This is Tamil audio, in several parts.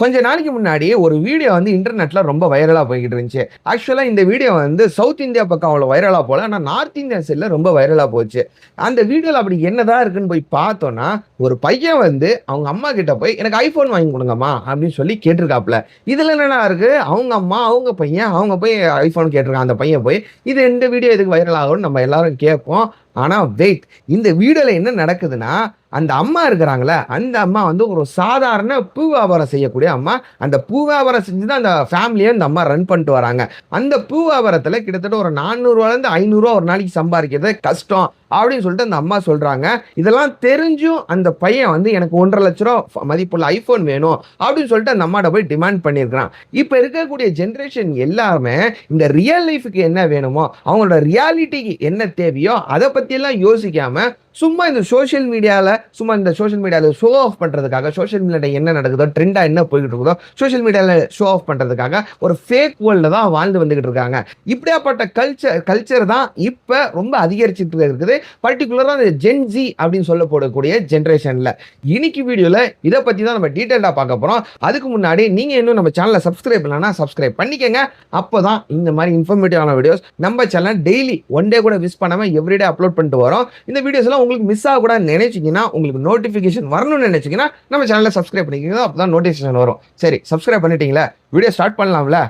கொஞ்ச நாளைக்கு முன்னாடி ஒரு வீடியோ வந்து இன்டர்நெட்ல ரொம்ப வைரலா போய்கிட்டு இருந்துச்சு. ஆக்சுவலா இந்த வீடியோ வந்து சவுத் இந்தியா பக்கம் அவ்வளோ வைரலா போல ஆனால் நார்த் இந்தியா சைடில் ரொம்ப வைரலா போச்சு. அந்த வீடியோல அப்படி என்னதான் இருக்குன்னு போய் பார்த்தோம்னா ஒரு பையன் வந்து அவங்க அம்மா கிட்ட போய் எனக்கு ஐபோன் வாங்கி கொடுங்கம்மா அப்படின்னு சொல்லி கேட்டிருக்காப்ல இதுல என்னடா இருக்கு? அவங்க அம்மா அவங்க பையன் அவங்க போய் ஐபோன் கேட்டிருக்காங்க அந்த பையன் போய் இது எந்த வீடியோ எதுக்கு வைரல் ஆகும்னு நம்ம எல்லாரும் கேட்போம். ஆனால் வெயிட் இந்த வீடில் என்ன நடக்குதுன்னா அந்த அம்மா இருக்கிறாங்களே அந்த அம்மா வந்து ஒரு சாதாரண பூ வியாபாரம் செய்யக்கூடிய அம்மா. அந்த பூ வியாபாரம் செஞ்சு தான் அந்த ஃபேமிலியை அந்த அம்மா ரன் பண்ணிட்டு வராங்க. அந்த பூ வியாபாரத்தில் கிட்டத்தட்ட ஒரு நானூறுவாலேருந்து ஐநூறுரூவா ஒரு நாளைக்கு சம்பாதிக்கிறது கஷ்டம் அப்படின்னு சொல்லிட்டு அந்த அம்மா சொல்கிறாங்க இதெல்லாம் தெரிஞ்சும் அந்த பையன் வந்து எனக்கு ஒன்றரை லட்ச ரூபா மதிப்புள்ள ஐஃபோன் வேணும் அப்படின்னு சொல்லிட்டு அந்த அம்மாட்ட போய் டிமாண்ட் பண்ணியிருக்கிறான். இப்போ இருக்கக்கூடிய ஜென்ரேஷன் எல்லாருமே இந்த ரியல் லைஃபுக்கு என்ன வேணுமோ அவங்களோட ரியாலிட்டிக்கு என்ன தேவையோ அதை பற்றி பற்றியெல்லாம் யோசிக்காமல் சும்மா இந்த சோஷியல் மீடியாவில் சும்மா இந்த சோஷியல் மீடியாவில் ஷோ ஆஃப் பண்ணுறதுக்காக சோஷியல் மீடியாவில் என்ன நடக்குதோ ட்ரெண்டாக என்ன போய்கிட்டு இருக்குதோ சோஷியல் மீடியாவில் ஷோ ஆஃப் பண்ணுறதுக்காக ஒரு ஃபேக் வேர்ல்டில் தான் வாழ்ந்து வந்துகிட்டு இருக்காங்க இப்படியாப்பட்ட கல்ச்சர் கல்ச்சர் தான் இப்போ ரொம்ப அதிகரிச்சுட்டு இருக்குது. பர்டிகுலராக அந்த ஜென்ஜி அப்படின்னு சொல்லப்படக்கூடிய ஜென்ரேஷனில் இன்னைக்கு வீடியோவில் இதை பற்றி தான் நம்ம டீட்டெயிலாக பார்க்க போகிறோம் அதுக்கு முன்னாடி நீங்கள் இன்னும் நம்ம சேனலை சப்ஸ்கிரைப் பண்ணலன்னா சப்ஸ்கிரைப் பண்ணிக்கங்க. அப்போ தான் இந்த மாதிரி இன்ஃபர்மேட்டிவான வீடியோஸ் நம்ம சேனல் டெய்லி ஒன் டே கூட மிஸ் பண்ணாமல் எவ்ரிடே அப்லோட் பண்ணிட்டு வரோம். இந்த வீடியோஸ்லாம் உங்களுக்கு மிஸ் ஆகக்கூடாது நினைச்சீங்கன்னா உங்களுக்கு நோட்டிஃபிகேஷன் வரணும்னு நினைச்சீங்கன்னா நம்ம சேனலை சப்ஸ்கிரைப் பண்ணிக்கோங்க. அப்போ தான் நோட்டிஃபிகேஷன் வரும். சரி சப்ஸ்கிரைப் பண்ணிட்டீங்களா? வீடியோ ஸ்டார்ட் பண்ணலாம்ல?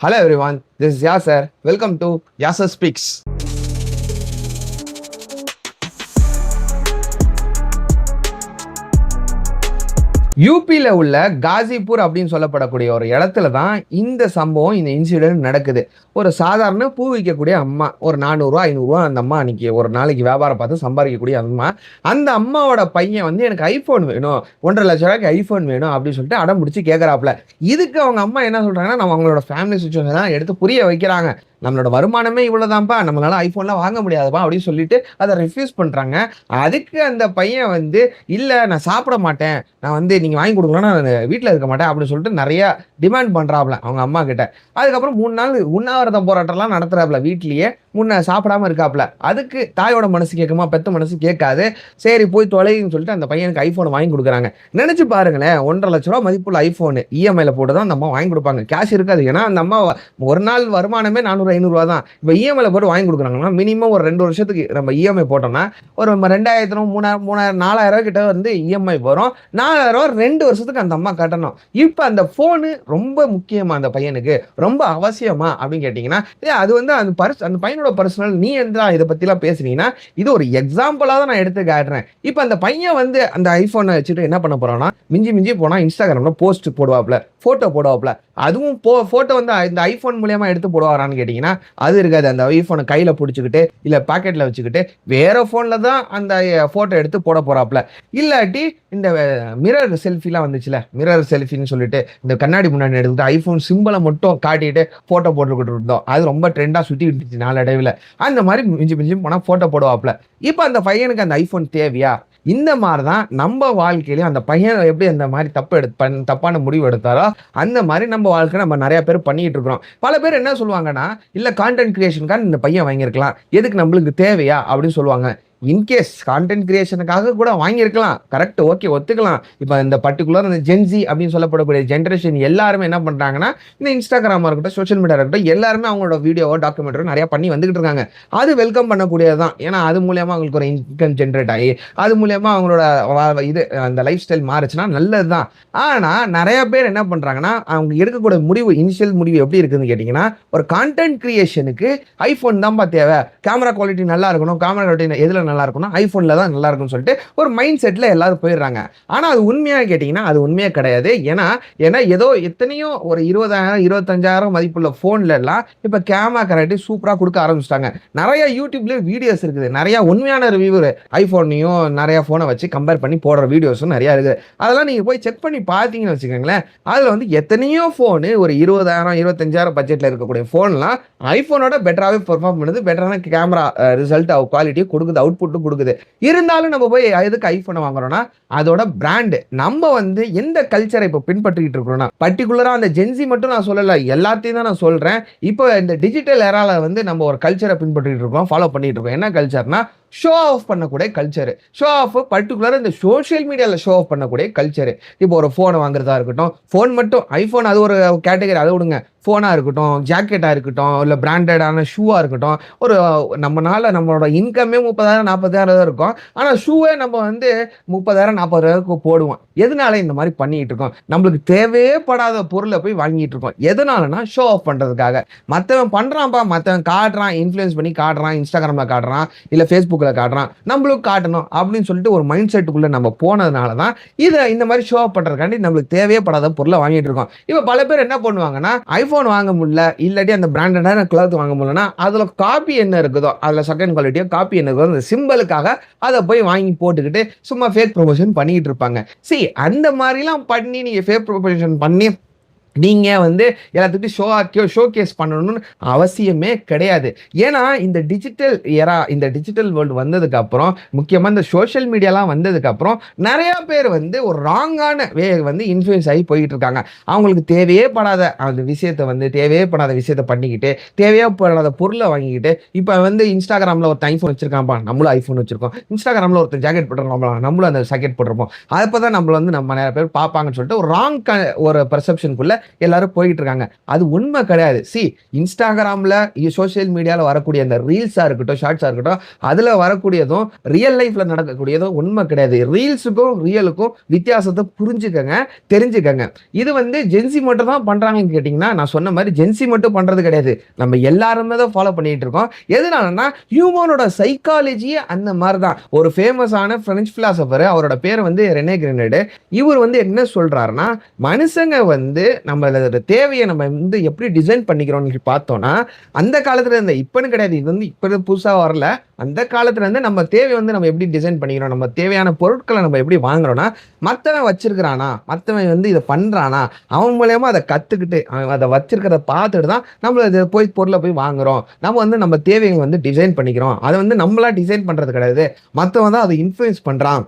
Hello everyone this Yasar welcome to Yasar speaks யூபியில் உள்ள காசிப்பூர் அப்படின்னு சொல்லப்படக்கூடிய ஒரு இடத்துல தான் இந்த சம்பவம் இந்த இன்சிடென்ட் நடக்குது. ஒரு சாதாரண பூ விற்கக்கூடிய அம்மா ஒரு நானூறுரூவா ஐநூறுரூவா அந்த அம்மா அன்னைக்கு ஒரு நாளைக்கு வியாபாரம் பார்த்து சம்பாதிக்கக்கூடிய அம்மா. அந்த அம்மாவோட பையன் வந்து எனக்கு ஐஃபோன் வேணும். ஒன்றரை லட்ச ரூபாய்க்கு ஐஃபோன் வேணும் அப்படின்னு சொல்லிட்டு அடம் பிடிச்சி கேட்குறாப்புல இதுக்கு அவங்க அம்மா என்ன சொல்கிறாங்கன்னா நம்ம அவங்களோட ஃபேமிலி சுச்சுவேஷன் எடுத்து புரிய வைக்கிறாங்க. நம்மளோட வருமானமே இவ்வளோதான்ப்பா நம்மளால ஐஃபோன்லாம் வாங்க முடியாதுப்பா அப்படின்னு சொல்லிட்டு அதை ரெஃப்யூஸ் பண்ணுறாங்க அதுக்கு அந்த பையன் வந்து இல்லை நான் சாப்பிட மாட்டேன். நான் வந்து நீங்கள் வாங்கி கொடுக்கலன்னா நான் வீட்டில் இருக்க மாட்டேன். அப்படின்னு சொல்லிட்டு நிறையா டிமாண்ட் பண்ணுறாப்புல அவங்க அம்மா கிட்ட. அதுக்கப்புறம் மூணு நாள் உண்ணாவிரத போராட்டம்லாம் நடத்துகிறாப்புல வீட்லேயே. முன்ன சாப்பிடாம இருக்காப்புல அதுக்கு தாயோட மனசு கேட்குமா? பெத்த மனசு கேட்காது. சரி போய் தொலைன்னு சொல்லிட்டு அந்த பையனுக்கு ஐஃபோன் வாங்கி கொடுக்குறாங்க. நினச்சி பாருங்களேன் ஒன்றரை லட்ச ரூபா மதிப்புள்ள ஐஃபோனு இஎம்ஐயில் போட்டு தான் அந்த அம்மா வாங்கி கொடுப்பாங்க. கேஷ் இருக்காது. ஏன்னா அந்த அம்மா ஒரு நாள் வருமானமே நானூறு ஐநூறுரூவா தான் இப்போ இஎம்ஐல போட்டு வாங்கி கொடுக்குறாங்கன்னா மினிமம் ஒரு ரெண்டு வருஷத்துக்கு நம்ம இஎம்ஐ போட்டோம்னா ஒரு நம்ம மூணாயிரம் மூணாயிரம் நாலாயிரம் ரூபா கிட்ட வந்து இஎம்ஐ வரும். நாலாயிரம் ரூபா ரெண்டு வருஷத்துக்கு அந்த அம்மா கட்டணும். இப்போ அந்த ஃபோனு ரொம்ப முக்கியமா அந்த பையனுக்கு. ரொம்ப அவசியமா அப்படின்னு கேட்டிங்கன்னா ஏ அது வந்து அந்த பர்ஸ் அந்த பையனோட பர்சனல் நீ எந்த இதை பற்றிலாம் பேசுனீங்கன்னா இது ஒரு எக்ஸாம்பிளாக தான் நான் எடுத்து காட்டுறேன். இப்போ அந்த பையன் வந்து அந்த ஐஃபோனை வச்சுட்டு என்ன பண்ண போகிறான்னா மிஞ்சி மிஞ்சி போனால் இன்ஸ்டாகிராமில் போஸ்ட் போடுவாப்ல ஃபோட்டோ போடுவாப்ல. அதுவும் போ ஃபோட்டோ வந்து இந்த ஐஃபோன் மூலயமா எடுத்து போடுவாரான்னு கேட்டிங்கன்னா அது இருக்காது. அந்த ஐஃபோனை கையில் பிடிச்சிக்கிட்டு இல்லை பாக்கெட்டில் வச்சுக்கிட்டு வேறு ஃபோனில் தான் அந்த ஃபோட்டோ எடுத்து போட போகிறாப்புல இல்லாட்டி இந்த மிரர் செல்ஃபிலாம் வந்துச்சுல மிரர் செல்ஃபின்னு சொல்லிட்டு இந்த கண்ணாடி முன்னாடி எடுத்துட்டு ஐஃபோன் சிம்பிளை மட்டும் காட்டிட்டு ஃபோட்டோ போட்டுக்கிட்டு இருந்தோம். அது ரொம்ப ட்ரெண்டாக சுற்றி விட்டுச்சு நாளடைவில். அந்த மாதிரி மிஞ்சி மிஞ்சி போனால் ஃபோட்டோ போடுவாப்புல. இப்போ அந்த பையனுக்கு அந்த ஐஃபோன் தேவையா? இந்த மாதிரி தான் நம்ம வாழ்க்கையிலையும் அந்த பையன் எப்படி அந்த மாதிரி தப்பு எடு பண் தப்பான முடிவு எடுத்தாரோ அந்த மாதிரி நம்ம வாழ்க்கை நம்ம நிறையா பேர் பண்ணிகிட்டு இருக்கிறோம். பல பேர் என்ன சொல்லுவாங்கன்னா இல்லை கான்டென்ட் கிரியேஷனுக்காக இந்த பையன் வாங்கியிருக்கலாம். எதுக்கு நம்மளுக்கு தேவையா? அப்படின்னு சொல்லுவாங்க. இன்கேஸ் கான்டென்ட் கிரியேஷனுக்காக கூட வாங்கியிருக்கலாம். Correct okay ஒத்துக்கலாம். இப்போ இந்த பர்டிகுலர் இந்த ஜென்சி அப்படின்னு சொல்லப்படக்கூடிய ஜென்ரேஷன் எல்லாருமே என்ன பண்ணுறாங்கன்னா இந்த இன்ஸ்டாகிராமாக இருக்கட்டும் சோஷியல் மீடியா இருக்கட்டும் எல்லாருமே அவங்களோட வீடியோவோ டாக்குமெண்ட்ரி நிறையா பண்ணி வந்துகிட்டு இருக்காங்க. அது வெல்கம் பண்ணக்கூடியது தான். ஏன்னா அது மூலயமா அவங்களுக்கு ஒரு இன்கம் ஜென்ரேட் ஆகி அது மூலியமாக அவங்களோட இது அந்த லைஃப் ஸ்டைல் மாறுச்சுன்னா நல்லது தான். ஆனால் நிறைய பேர் என்ன பண்ணுறாங்கன்னா அவங்க எடுக்கக்கூடிய முடிவு இனிஷியல் முடிவு எப்படி இருக்குதுன்னு கேட்டிங்கன்னா ஒரு கான்டென்ட் கிரியேஷனுக்கு ஐஃபோன் தான்ப்பா தேவை. கேமரா குவாலிட்டி நல்லா இருக்கணும். கேமரா குவாலிட்டி எதில் நல்லா நல்லா இருக்கும்னா ஐஃபோனில் தான் நல்லா இருக்கும்னு சொல்லிட்டு ஒரு மைண்ட் செட்டில் எல்லாரும் போயிடுறாங்க. ஆனால் அது உண்மையாக கேட்டிங்கன்னா அது உண்மையாக கிடையாது. ஏன்னா ஏன்னா ஏதோ எத்தனையோ ஒரு இருபதாயிரம் இருபத்தஞ்சாயிரம் மதிப்புள்ள ஃபோன்ல எல்லாம் இப்போ கேமரா கரெக்டி சூப்பராக கொடுக்க ஆரம்பிச்சிட்டாங்க. நிறைய யூடியூப்லேயும் வீடியோஸ் இருக்குது. நிறையா உண்மையான ரிவ்யூவர் ஐஃபோனையும் நிறையா ஃபோனை வச்சு கம்பேர் பண்ணி போடுற வீடியோஸும் நிறையா இருக்குது. அதெல்லாம் நீங்கள் போய் செக் பண்ணி பார்த்தீங்கன்னு வச்சுக்கோங்களேன் அதில் வந்து எத்தனையோ ஃபோனு ஒரு இருபதாயிரம் இருபத்தஞ்சாயிரம் பட்ஜெட்டில் இருக்கக்கூடிய ஃபோன்லாம் ஐஃபோனோட பெட்டராகவே பெர்ஃபார்ம் பண்ணுது பெட்டரான கேமரா ரிசல்ட் குவாலிட்டியை கொடுக்குது அவுட் அவுட்புட்டும் கொடுக்குது. இருந்தாலும் நம்ம போய் எதுக்கு ஐஃபோனை வாங்குறோம்னா அதோட பிராண்டு நம்ம வந்து எந்த கல்ச்சரை இப்போ பின்பற்றிக்கிட்டு இருக்கிறோம்னா பர்டிகுலராக அந்த ஜென்சி மட்டும் நான் சொல்லலை எல்லாத்தையும் தான் நான் சொல்கிறேன் இப்போ இந்த டிஜிட்டல் ஏரால வந்து நம்ம ஒரு கல்ச்சரை பின்பற்றிட்டு இருக்கோம் ஃபாலோ பண்ணிட்டு இருக்கோம். என்ன கல்ச்சர்னா ஷோ ஆஃப் பண்ணக்கூடிய கல்ச்சரு ஷோ ஆஃப் பர்டிகுலராக இந்த சோஷியல் மீடியாவில் ஷோ ஆஃப் பண்ணக்கூடிய கல்ச்சரு இப்போ ஒரு ஃபோனை வாங்குறதா இருக்கட்டும் ஃபோன் மட்டும் ஐஃபோன் அது ஒரு கேட்டகரி அதை விடுங்க. ஃபோனாக இருக்கட்டும் ஜாக்கெட்டாக இருக்கட்டும் இல்லை பிராண்டடான ஷூவாக இருக்கட்டும் ஒரு நம்மனால நம்மளோட இன்கமே முப்பதாயிரம் நாற்பதாயிரம் தான் இருக்கும். ஆனால் ஷூவே நம்ம வந்து முப்பதாயிரம் நாற்பதாயிரம் போடுவோம். எதனால இந்த மாதிரி பண்ணிகிட்டு இருக்கோம்? நம்மளுக்கு தேவையே படாத பொருளை போய் வாங்கிட்டு இருக்கோம். எதனாலனா ஷோ ஆஃப் பண்ணுறதுக்காக மற்றவன் பண்ணுறான்ப்பா மற்றவன் காட்டுறான் இன்ஃப்ளூயன்ஸ் பண்ணி காட்டுறான் இன்ஸ்டாகிராமில் காட்டுறான் இல்லை ஃபேஸ்புக்கில் காட்டுறான். நம்மளும் காட்டணும் அப்படின்னு சொல்லிட்டு ஒரு மைண்ட் செட்டுக்குள்ளே நம்ம போனதுனால தான் இதை இந்த மாதிரி ஷோ ஆஃப் பண்ணுறதுக்காண்டி நம்மளுக்கு தேவையே படாத பொருளை வாங்கிட்டு இருக்கோம். இப்போ பல பேர் என்ன பண்ணுவாங்கன்னா ஐஃபோன் வாங்க முடியல இல்லாட்டி அந்த பிராண்டடான கிளாத் வாங்க முடியலன்னா அதில் காப்பி என்ன இருக்குதோ அதில் செகண்ட் குவாலிட்டியோ காப்பி என்ன இருக்குதோ அந்த சிம்பிளுக்காக அதை போய் வாங்கி போட்டுக்கிட்டு சும்மா ஃபேக் ப்ரொமோஷன் பண்ணிக்கிட்டு இருப்பாங்க. சி அந்த மாதிரிலாம் பண்ணி நீங்கள் ஃபேக் ப்ரொமோஷன் பண்ணி நீங்கள் வந்து எல்லாத்துக்கும் ஷோ ஆக்கியோ ஷோ கேஸ் பண்ணணும்னு அவசியமே கிடையாது. ஏன்னா இந்த டிஜிட்டல் எரா இந்த டிஜிட்டல் வேர்ல்டு வந்ததுக்கப்புறம் முக்கியமாக இந்த சோஷியல் மீடியாலாம் வந்ததுக்கப்புறம் நிறையா பேர் வந்து ஒரு ராங்கான வே வந்து இன்ஃப்ளூயன்ஸ் ஆகி போயிட்டு இருக்காங்க அவங்களுக்கு தேவையே படாத அந்த விஷயத்தை வந்து தேவையே படாத விஷயத்தை பண்ணிக்கிட்டு தேவையே படாத பொருளை வாங்கிக்கிட்டு இப்போ வந்து இன்ஸ்டாகிராமில் ஒருத்தன் ஐஃபோன் வச்சிருக்கான்ப்பா நம்மளும் ஐஃபோன் வச்சிருக்கோம். இன்ஸ்டாகிராமில் ஒருத்தன் ஜாக்கெட் போட்டுருக்கோம் நம்மளும் அந்த ஜாக்கெட் போட்டிருப்போம். அப்போ தான் நம்மளை வந்து நம்ம நிறைய பேர் பார்ப்பாங்கன்னு சொல்லிட்டு ஒரு ராங் ஒரு பர்செப்ஷனுக்குள்ளே எல்லாரும் போயிட்டு இருக்காங்க அது உண்மை கிடையாது. சி இன்ஸ்டாகிராமில் சோஷியல் மீடியாவில் வரக்கூடிய அந்த ரீல்ஸாக இருக்கட்டும் ஷார்ட்ஸாக இருக்கட்டும் அதில் வரக்கூடியதும் ரியல் லைஃப்பில் நடக்கக்கூடியதும் உண்மை கிடையாது. ரீல்ஸுக்கும் ரியலுக்கும் வித்தியாசத்தை புரிஞ்சுக்கங்க தெரிஞ்சுக்கங்க. இது வந்து ஜென்சி மட்டும் தான் பண்ணுறாங்கன்னு கேட்டிங்கன்னா நான் சொன்ன மாதிரி ஜென்சி மட்டும் பண்ணுறது கிடையாது. நம்ம எல்லாருமே தான் ஃபாலோ பண்ணிட்டு இருக்கோம். எதனாலன்னா ஹியூமனோட சைக்காலஜியே அந்த மாதிரி தான். ஒரு ஃபேமஸான ஃப்ரெஞ்ச் ஃபிலாசபர் அவரோட பேர் வந்து ரெனே கிரனேடு இவர் வந்து என்ன சொல்றாருன்னா மனுஷங்க வந்து நம்மளோட தேவையை நம்ம வந்து எப்படி டிசைன் பண்ணிக்கிறோம்னு பார்த்தோம்னா அந்த காலத்துல இருந்த இப்பன்னு கிடையாது இது வந்து இப்போ புதுசாக வரல அந்த காலத்துல இருந்து நம்ம தேவை வந்து நம்ம எப்படி டிசைன் பண்ணிக்கிறோம் நம்ம தேவையான பொருட்களை நம்ம எப்படி வாங்குறோம்னா மற்றவன் வச்சிருக்கிறானா மற்றவன் வந்து இதை பண்றானா அவன் மூலயமா அதை கத்துக்கிட்டு அவன் அதை வச்சிருக்கிறத பார்த்துட்டு தான் நம்ம இதை போய் பொருளை போய் வாங்குறோம். நம்ம வந்து நம்ம தேவையை வந்து டிசைன் பண்ணிக்கிறோம். அதை வந்து நம்மளா டிசைன் பண்றது கிடையாது. மற்றவன் தான் அதை இன்ஃப்ளூயன்ஸ் பண்றான்.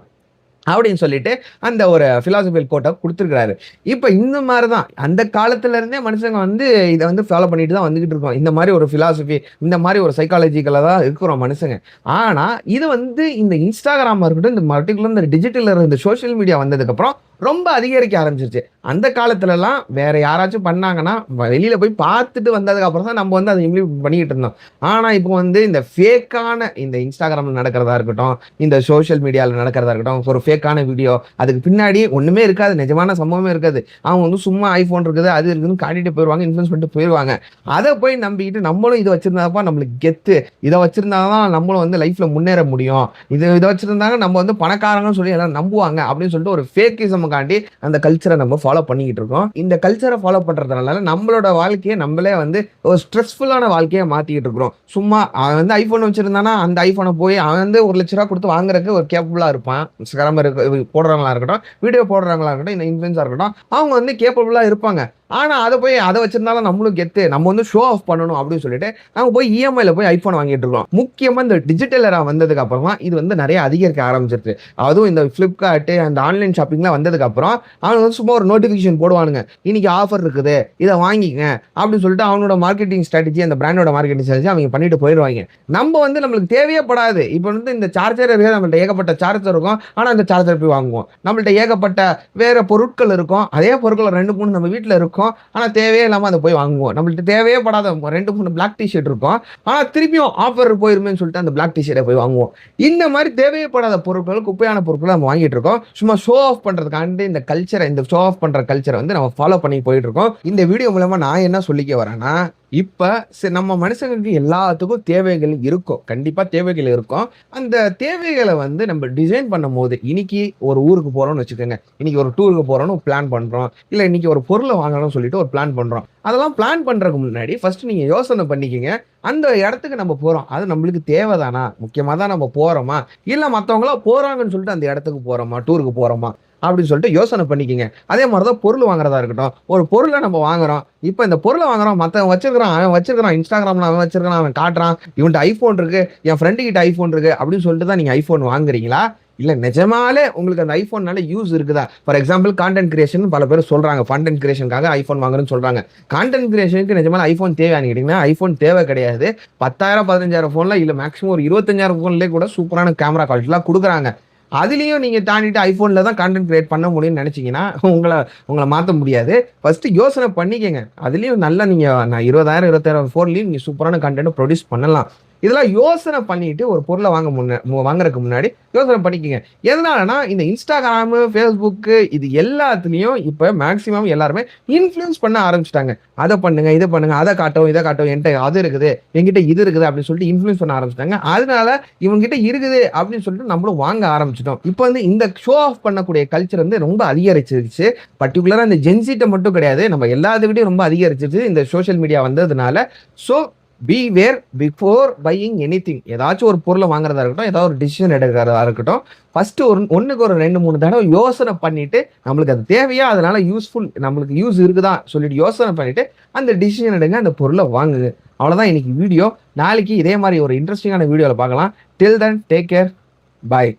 அப்படின்னு சொல்லிட்டு அந்த ஒரு ஃபிலாசபிக்கல் கோட்டை கொடுத்துருக்காரு இப்போ இந்த மாதிரி தான் அந்த காலத்துலேருந்தே மனுஷங்க வந்து இதை வந்து ஃபாலோ பண்ணிட்டு தான் வந்துக்கிட்டு இருக்கோம். இந்த மாதிரி ஒரு ஃபிலாசபி இந்த மாதிரி ஒரு சைக்காலஜிக்கலாக தான் இருக்கிறோம் மனுஷங்க. ஆனால் இது வந்து இந்த இன்ஸ்டாகிராமாக இருக்கட்டும் இந்த பர்டிகுலர் இந்த டிஜிட்டலில் இந்த சோஷியல் மீடியா வந்ததுக்கப்புறம் ரொம்ப அதிகரிக்க ஆரம்பிச்சிருச்சு. அந்த காலத்துலலாம் வேற யாராச்சும் பண்ணாங்கன்னா வெளியில போய் பார்த்துட்டு வந்ததுக்கு அப்புறம் தான் நம்ம வந்து அதை இம்ப்ளிமெண்ட் பண்ணிக்கிட்டு இருந்தோம். ஆனா இப்போ வந்து இந்த ஃபேக்கான இந்த இன்ஸ்டாகிராம்ல நடக்கிறதா இருக்கட்டும் இந்த சோஷியல் மீடியாவில் நடக்கிறதா இருக்கட்டும் ஒரு ஃபேக்கான வீடியோ அதுக்கு பின்னாடி ஒண்ணுமே இருக்காது. நிஜமான சம்பவமே இருக்காது. அவங்க வந்து சும்மா ஐஃபோன் இருக்குது அது இருக்குதுன்னு காட்டிட்டு போயிடுவாங்க இன்ஃபுளுஸ் பண்ணிட்டு போயிடுவாங்க அதை போய் நம்பிக்கிட்டு நம்மளும் இதை வச்சிருந்தாப்பா நம்மளுக்கு கெத்து. இதை வச்சுருந்தா தான் நம்மளும் வந்து லைஃப்ல முன்னேற முடியும். இது இதை வச்சிருந்தாங்க நம்ம வந்து பணக்காரங்கன்னு சொல்லி எல்லாம் நம்புவாங்க அப்படின்னு சொல்லிட்டு ஒரு ஃபேக்கிசம் காண்டி அந்த கல்ச்சரை நம்ம ஃபாலோ பண்ணிக்கிட்டு இருக்கோம். இந்த கல்ச்சரை ஃபாலோ பண்ணுறதுனால நம்மளோட வாழ்க்கையை நம்மளே வந்து ஒரு ஸ்ட்ரெஸ்ஃபுல்லான வாழ்க்கையை மாற்றிக்கிட்டு இருக்கிறோம். சும்மா அவன் வந்து ஐஃபோன் வச்சுருந்தானா அந்த ஐஃபோனை போய் அவன் வந்து ஒரு லட்ச ரூபா கொடுத்து வாங்குறதுக்கு ஒரு கேப்பபிளா இருப்பான். இன்ஸ்டாகிராம் இருக்க போடுறவங்களா இருக்கட்டும் வீடியோ போடுறவங்களா இருக்கட்டும் இந்த இன்ஃபுளுன்ஸா இருக்கட்டும் அவங்க வந்து கேப்பபிளா இருப்பாங்க. ஆனால் அதை போய் அதை வச்சிருந்தாலும் நம்மளும் கெத்து. நம்ம வந்து ஷோ ஆஃப் பண்ணணும் அப்படின்னு சொல்லிட்டு நாங்கள் போய் இஎம்ஐயில் போய் ஐஃபோன் வாங்கிட்டு இருக்கோம். முக்கியமாக இந்த டிஜிட்டல் எரா வந்ததுக்கு அப்புறமா இது வந்து நிறைய அதிகரிக்க ஆரம்பிச்சிருச்சு. அதுவும் இந்த ஃப்ளிப்கார்ட்டு அந்த ஆன்லைன் ஷாப்பிங்லாம் வந்ததுக்கு அப்புறம் அவங்க வந்து சும்மா ஒரு நோட்டிஃபிகேஷன் போடுவானுங்க. இன்னைக்கு ஆஃபர் இருக்குது. இதை வாங்கிக்கங்க அப்படின்னு சொல்லிட்டு அவனோட மார்க்கெட்டிங் ஸ்ட்ராட்டஜி அந்த பிராண்டோட மார்க்கெட்டிங் ஸ்ட்ராட்டஜி அவங்க பண்ணிட்டு போயிடுவாங்க. நம்ம வந்து நம்மளுக்கு தேவையே படாது இப்போ வந்து இந்த சார்ஜர் இருக்கிற நம்மள்ட்ட ஏகப்பட்ட சார்ஜர் இருக்கும். ஆனால் அந்த சார்ஜர் போய் வாங்குவோம். நம்மள்ட்ட ஏகப்பட்ட வேற பொருட்கள் இருக்கும். அதே பொருட்கள் ரெண்டு மூணு நம்ம வீட்டில் இருக்கும். இருக்கும். ஆனால் தேவையே இல்லாமல் அதை போய் வாங்குவோம். நம்மள்ட்ட தேவையே படாத ரெண்டு மூணு பிளாக் டிஷர்ட் இருக்கும். ஆனால் திருப்பியும் ஆஃபர் போயிருமேன்னு சொல்லிட்டு அந்த பிளாக் டிஷர்ட்டை போய் வாங்குவோம். இந்த மாதிரி தேவையப்படாத பொருட்கள் குப்பையான பொருட்களை நம்ம வாங்கிட்டு இருக்கோம். சும்மா ஷோ ஆஃப் பண்ணுறதுக்காண்டி இந்த கல்ச்சரை இந்த ஷோ ஆஃப் பண்ணுற கல்ச்சரை வந்து நம்ம ஃபாலோ பண்ணி போயிட்டு இருக்கோம். இந்த வீடியோ மூலமாக நான் என்ன சொல்லிக்க வரேன்னா இப்போ நம்ம மனுஷங்களுக்கு எல்லாத்துக்கும் தேவைகள் இருக்கும் கண்டிப்பாக தேவைகள் இருக்கும். அந்த தேவைகளை வந்து நம்ம டிசைன் பண்ணும் போது இன்னைக்கு ஒரு ஊருக்கு போகிறோம்னு வச்சுக்கோங்க. இன்னைக்கு ஒரு டூருக்கு போகிறோம்னு பிளான் பண்ணுறோம் இல்லை இன்னைக்கு ஒரு பொருளை வாங்கணும்னு சொல்லிட்டு ஒரு பிளான் பண்ணுறோம் அதெல்லாம் பிளான் பண்ணுறதுக்கு முன்னாடி ஃபர்ஸ்ட் நீங்கள் யோசனை பண்ணிக்கிங்க. அந்த இடத்துக்கு நம்ம போகிறோம் அது நம்மளுக்கு தேவைதானா? முக்கியமாக தான் நம்ம போகிறோமா இல்லை மற்றவங்களா போகிறாங்கன்னு சொல்லிட்டு அந்த இடத்துக்கு போகிறோமா டூருக்கு போகிறோமா அப்படின்னு சொல்லிட்டு யோசனை பண்ணிக்கிங்க. அதே மாதிரி தான் பொருள் வாங்குறதா இருக்கட்டும். ஒரு பொருளை நம்ம வாங்குறோம். இப்போ இந்த பொருளை வாங்குறோம். மற்றவன் வச்சிருக்கிறான் அவன் வச்சிருக்கிறான் இன்ஸ்டாகிராமில் அவன் வச்சிருக்கிறான் அவன் காட்டுறான். இவன்ட்டு ஐஃபோன் இருக்கு என் ஃப்ரெண்டு கிட்ட ஐஃபோன் இருக்கு அப்படின்னு சொல்லிட்டு தான் நீங்கள் ஐஃபோன் வாங்குறீங்களா? இல்லை நிஜமாலே உங்களுக்கு அந்த ஐஃபோன்னால யூஸ் இருக்குதா? ஃபார் எக்ஸாம்பிள் கான்டென்ட் கிரியேஷன் பல பேர் சொல்றாங்க. கான்டென்ட் கிரியேஷனுக்காக ஐஃபோன் வாங்குறேன்னு சொல்றாங்க. கான்டென்ட் கிரியேஷனுக்கு நிஜமால ஐஃபோன் தேவையான்னு கேட்டீங்கன்னா ஐஃபோன் தேவை கிடையாது. பத்தாயிரம் பதினஞ்சாயிரம் ஃபோன்ல இல்லை மேக்ஸிமம் ஒரு இருபத்தஞ்சாயிரம் ஃபோன்லேயே கூட சூப்பரான கேமரா குவாலிட்டிலாம் கொடுக்குறாங்க. அதுலேயும் நீங்கள் தாண்டிட்டு ஐஃபோனில் தான் கான்டென்ட் கிரியேட் பண்ண முடியும்னு நினச்சிங்கன்னா உங்களை உங்களை மாற்ற முடியாது. ஃபஸ்ட்டு யோசனை பண்ணிக்கங்க. அதுலேயும் நல்லா நீங்கள் நான் இருபதாயிரம் இருபத்தாயிரம் ஃபோன்லேயும் நீங்கள் சூப்பரான கண்டென்ட் ப்ரொடியூஸ் பண்ணலாம். இதெல்லாம் யோசனை பண்ணிட்டு ஒரு பொருளை வாங்க முன்ன மு- வாங்குறதுக்கு முன்னாடி யோசனை பண்ணிக்கோங்க. எதனாலனா இந்த இன்ஸ்டாகிராமு ஃபேஸ்புக்கு இது எல்லாத்துலேயும் இப்போ மேக்ஸிமம் எல்லாருமே இன்ஃப்ளூயன்ஸ் பண்ண ஆரம்பிச்சிட்டாங்க. அதை பண்ணுங்க இதை பண்ணுங்க அதை காட்டும் இதை காட்டும் என்கிட்ட அது இருக்குது என்கிட்ட இது இருக்குது அப்படின்னு சொல்லிட்டு இன்ஃப்ளூயன்ஸ் பண்ண ஆரம்பிச்சிட்டாங்க. அதனால இவங்ககிட்ட இருக்குது அப்படின்னு சொல்லிட்டு நம்மளும் வாங்க ஆரம்பிச்சிட்டோம். இப்போ வந்து இந்த ஷோ ஆஃப் பண்ணக்கூடிய கல்ச்சர் வந்து ரொம்ப அதிகரிச்சிருச்சு. பர்டிகுலராக இந்த ஜென்சிட்ட மட்டும் கிடையாது நம்ம எல்லாத்துக்கிட்டையும் ரொம்ப அதிகரிச்சிருச்சு. இந்த சோஷியல் மீடியா வந்ததுனால. So beware before buying anything ஏதாச்சும் ஒரு பொருளை வாங்குறதா இருக்கட்டும் ஏதாவது ஒரு டிசிஷன் எடுக்கிறதா இருக்கட்டும் ஃபர்ஸ்ட் ஒரு ஒன்றுக்கு ஒரு ரெண்டு மூணு தடவை யோசனை பண்ணிட்டு நம்மளுக்கு அது தேவையா? அதனால யூஸ்ஃபுல் நம்மளுக்கு யூஸ் இருக்குதா? சொல்லிட்டு யோசனை பண்ணிட்டு அந்த டிசிஷன் எடுங்க அந்த பொருளை வாங்குங்க. அவ்வளோதான் இன்னைக்கு வீடியோ நாளைக்கு இதே மாதிரி ஒரு இன்ட்ரெஸ்டிங்கான வீடியோவில் பார்க்கலாம். Till then take care bye